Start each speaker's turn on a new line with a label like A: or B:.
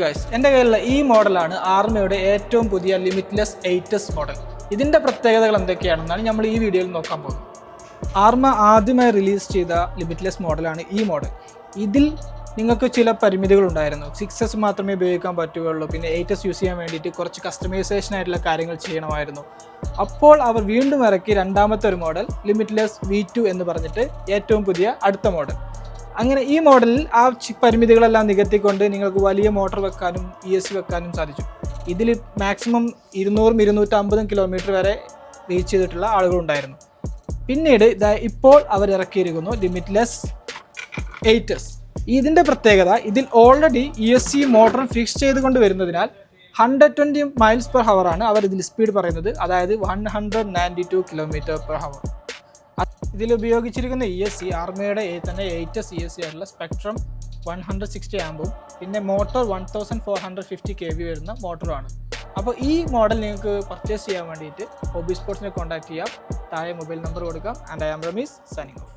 A: Guys എന്റെ കയ്യിലുള്ള ഈ മോഡലാണ് ആർമിയുടെ ഏറ്റവും പുതിയ ലിമിറ്റ്ലെസ് എയ്റ്റസ് മോഡൽ ഇതിന്റെ പ്രത്യേകതകൾ എന്തൊക്കെയാണെന്നാണ് നമ്മൾ ഈ വീഡിയോയിൽ നോക്കാൻ പോകുന്നത്. ആർമ ആദ്യമായി റിലീസ് ചെയ്ത ലിമിറ്റ്ലെസ് മോഡലാണ് ഈ മോഡൽ ഇതിൽ നിങ്ങൾക്ക് ചില പരിമിതികൾ ഉണ്ടായിരുന്നു. സിക്സ് എസ് മാത്രമേ ഉപയോഗിക്കാൻ പറ്റുകയുള്ളൂ. പിന്നെ എയ്റ്റ് എസ് യൂസ് ചെയ്യാൻ വേണ്ടിയിട്ട് കുറച്ച് കസ്റ്റമൈസേഷൻ ആയിട്ടുള്ള കാര്യങ്ങൾ ചെയ്യണമായിരുന്നു. അപ്പോൾ അവർ വീണ്ടും ഇറക്കി രണ്ടാമത്തെ ഒരു മോഡൽ ലിമിറ്റ്ലെസ് വി എന്ന് പറഞ്ഞിട്ട് ഏറ്റവും പുതിയ അടുത്ത മോഡൽ അങ്ങനെ ഈ മോഡലിൽ ആ പരിമിതികളെല്ലാം നികത്തിക്കൊണ്ട് നിങ്ങൾക്ക് വലിയ മോട്ടോർ വെക്കാനും ഇ എസ് സി വെക്കാനും സാധിച്ചു. ഇതിൽ മാക്സിമം ഇരുന്നൂറും ഇരുന്നൂറ്റമ്പതും കിലോമീറ്റർ വരെ റീച്ച് ചെയ്തിട്ടുള്ള ആളുകളുണ്ടായിരുന്നു പിന്നീട് ഇതാ ഇപ്പോൾ അവർ ഇറക്കിയിരിക്കുന്നു ലിമിറ്റ്ലെസ് എയ്റ്റസ് ഇതിന്റെ പ്രത്യേകത ഇതിൽ already E S C motor fix ചെയ്തുകൊണ്ട് വരുന്നതിനാൽ ഹൺഡ്രഡ് ട്വന്റി മൈൽസ് പെർ ഹവറാണ് അവർ ഇതിൽ സ്പീഡ് പറയുന്നത്. അതായത് one hundred ninety two kilometre per hour ഇതിൽ ഉപയോഗിച്ചിരിക്കുന്ന ഇ എസ് സി ആർമയുടെ തന്നെ eight S E S C ആയിട്ടുള്ള സ്പെക്ട്രം വൺ ഹൺഡ്രഡ് സിക്സ്റ്റി ആമ്പും പിന്നെ motor one thousand four hundred fifty K V വരുന്ന മോട്ടറാണ്. അപ്പോൾ ഈ മോഡൽ നിങ്ങൾക്ക് പർച്ചേസ് ചെയ്യാൻ വേണ്ടിയിട്ട് ഹോബി സ്പോർട്സിനെ കോൺടാക്ട് ചെയ്യാം. താഴെ മൊബൈൽ നമ്പർ കൊടുക്കാം. And I am Rameez signing off